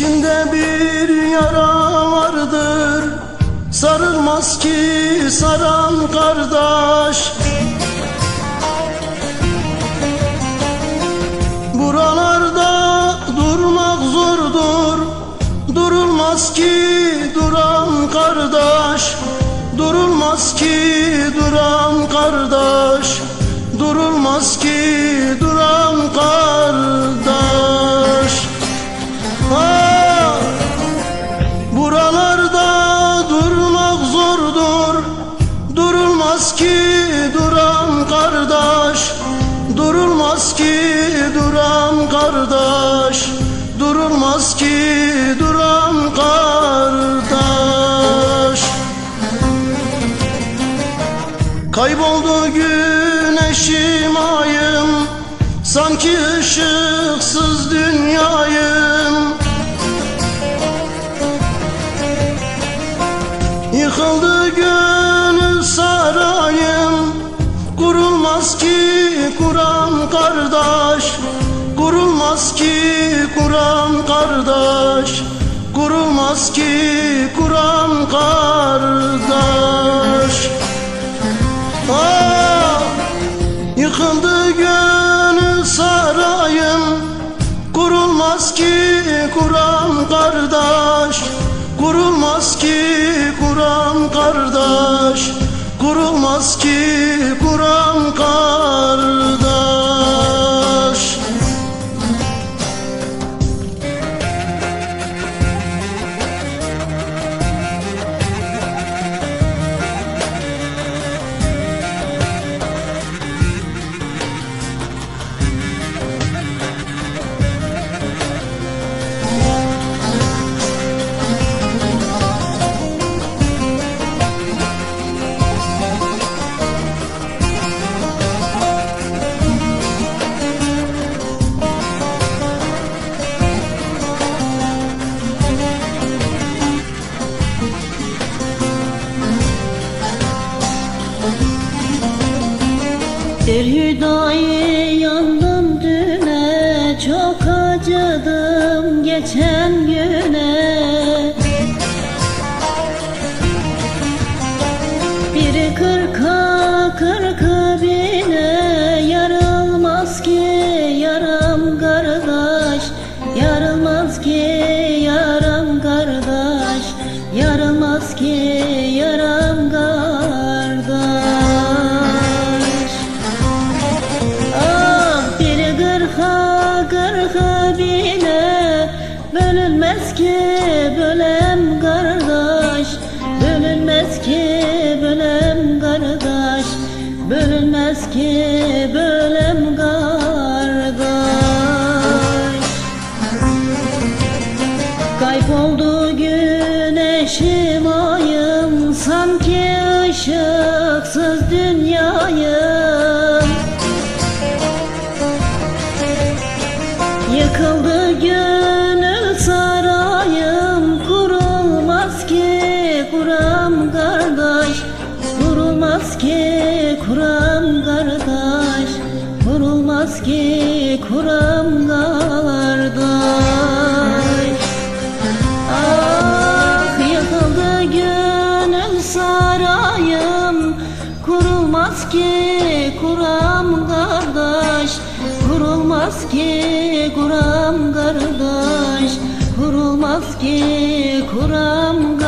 İçimde bir yara vardır. Sarılmaz ki saran kardeş. Buralarda durmak zordur. Durulmaz ki duran kardeş. Durulmaz ki duran kardeş. Durulmaz ki Durulmaz ki duran kardeş Durulmaz ki duran kardeş. Kayboldu güneşim ayım Sanki ışıksız kardeş. Kurulmaz ki Kur'an kardeş. Kurulmaz ki Kur'an kardeş. Ah, Yıkıldı gönül sarayım. Kurulmaz ki Kur'an kardeş. Kurulmaz ki Kur'an kardeş. Kurulmaz ki Bir hüdayi yandım düne Çok acıdım geçen güne ki bölem kardeş Bölünmez ki bölem kardeş Bölünmez ki bölem kardeş. Kayboldu güneşim ayım Sanki ışıksız dünyayım Kurulmaz ki kuram kardeş Ah yıkıldı gönül sarayım Kurulmaz ki kuram kardeş Kurulmaz ki kuram kardeş Kurulmaz ki kuram